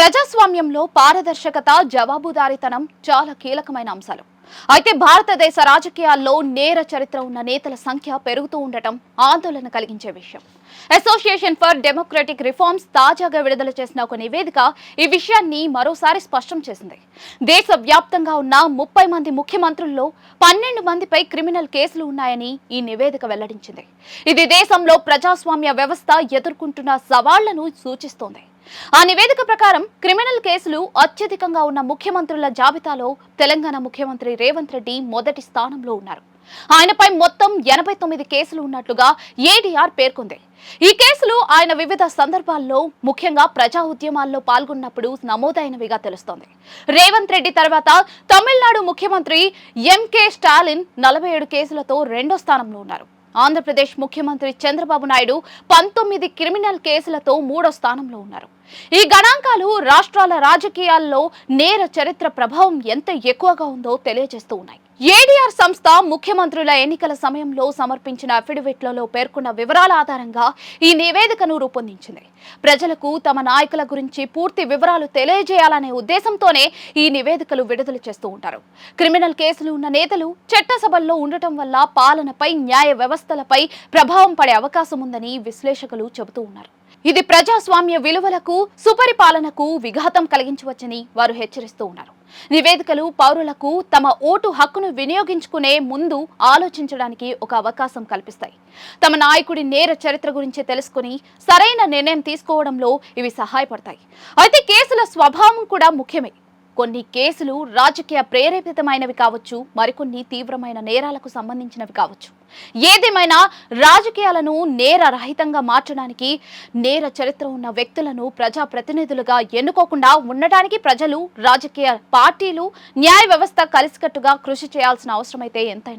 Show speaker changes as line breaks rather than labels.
ప్రజాస్వామ్యంలో పారదర్శకత జవాబుదారీతనం చాలా కీలకమైన అంశాలు. అయితే భారతదేశ రాజకీయాల్లో నేర చరిత్ర ఉన్న నేతల సంఖ్య పెరుగుతూ ఉండటం ఆందోళన కలిగించే విషయం. అసోసియేషన్ ఫర్ డెమోక్రటిక్ రిఫార్మ్స్ తాజాగా విడుదల చేసిన ఒక నివేదిక ఈ విషయాన్ని మరోసారి స్పష్టం చేసింది. దేశవ్యాప్తంగా ఉన్న ముప్పై మంది ముఖ్యమంత్రుల్లో పన్నెండు మందిపై క్రిమినల్ కేసులు ఉన్నాయని ఈ నివేదిక వెల్లడించింది. ఇది దేశంలో ప్రజాస్వామ్య వ్యవస్థ ఎదుర్కొంటున్న సవాళ్ళను సూచిస్తోంది. ఆ నివేదిక ప్రకారం క్రిమినల్ కేసులు అత్యధికంగా ఉన్న ముఖ్యమంత్రుల జాబితాలో తెలంగాణ ముఖ్యమంత్రి రేవంత్ రెడ్డి మొదటి స్థానంలో ఉన్నారు. ఆయనపై మొత్తం ఎనభై తొమ్మిది కేసులు ఉన్నట్లుగా ఏడీఆర్ పేర్కొంది. ఈ కేసులు ఆయన వివిధ సందర్భాల్లో ముఖ్యంగా ప్రజా ఉద్యమాల్లో పాల్గొన్నప్పుడు నమోదైనవిగా తెలుస్తోంది. రేవంత్ రెడ్డి తర్వాత తమిళనాడు ముఖ్యమంత్రి ఎంకే స్టాలిన్ నలభై ఏడు కేసులతో రెండో స్థానంలో ఉన్నారు. ఆంధ్రప్రదేశ్ ముఖ్యమంత్రి చంద్రబాబు నాయుడు పంతొమ్మిది క్రిమినల్ కేసులతో మూడో స్థానంలో ఉన్నారు. ఈ గణాంకాలు రాష్ట్రాల రాజకీయాల్లో నేర చరిత్ర ప్రభావం ఎంత ఎక్కువగా ఉందో తెలియజేస్తూ ఉన్నాయి. ఏడీఆర్ సంస్థ ముఖ్యమంత్రుల ఎన్నికల సమయంలో సమర్పించిన అఫిడవిట్లలో పేర్కొన్న వివరాల ఆధారంగా ఈ నివేదికను రూపొందించింది. ప్రజలకు తమ నాయకుల గురించి పూర్తి వివరాలు తెలియజేయాలనే ఉద్దేశంతోనే ఈ నివేదికలు విడుదల చేస్తూ ఉంటారు. క్రిమినల్ కేసులు ఉన్న నేతలు చట్టసభల్లో ఉండటం వల్ల పాలనపై న్యాయ వ్యవస్థలపై ప్రభావం పడే అవకాశం ఉందని విశ్లేషకులు చెబుతూ ఉన్నారు. ఇది ప్రజాస్వామ్య విలువలకు సుపరిపాలనకు విఘాతం కలిగించవచ్చని వారు హెచ్చరిస్తూ ఉన్నారు. నివేదికలు పౌరులకు తమ ఓటు హక్కును వినియోగించుకునే ముందు ఆలోచించడానికి ఒక అవకాశం కల్పిస్తాయి. తమ నాయకుడి నేర చరిత్ర గురించి తెలుసుకుని సరైన నిర్ణయం తీసుకోవడంలో ఇవి సహాయపడతాయి. అయితే కేసుల స్వభావం కూడా ముఖ్యమే. కొన్ని కేసులు రాజకీయ ప్రేరేపితమైనవి కావచ్చు మరికొన్ని తీవ్రమైన నేరాలకు సంబంధించినవి కావచ్చు. ఏదేమైనా రాజకీయాలను నేర రహితంగా మార్చడానికి నేర చరిత్ర ఉన్న వ్యక్తులను ప్రజా ప్రతినిధులుగా ఎన్నుకోకుండా ఉండటానికి ప్రజలు రాజకీయ పార్టీలు న్యాయ వ్యవస్థ కలిసికట్టుగా కృషి చేయాల్సిన అవసరమైతే ఎంతైనా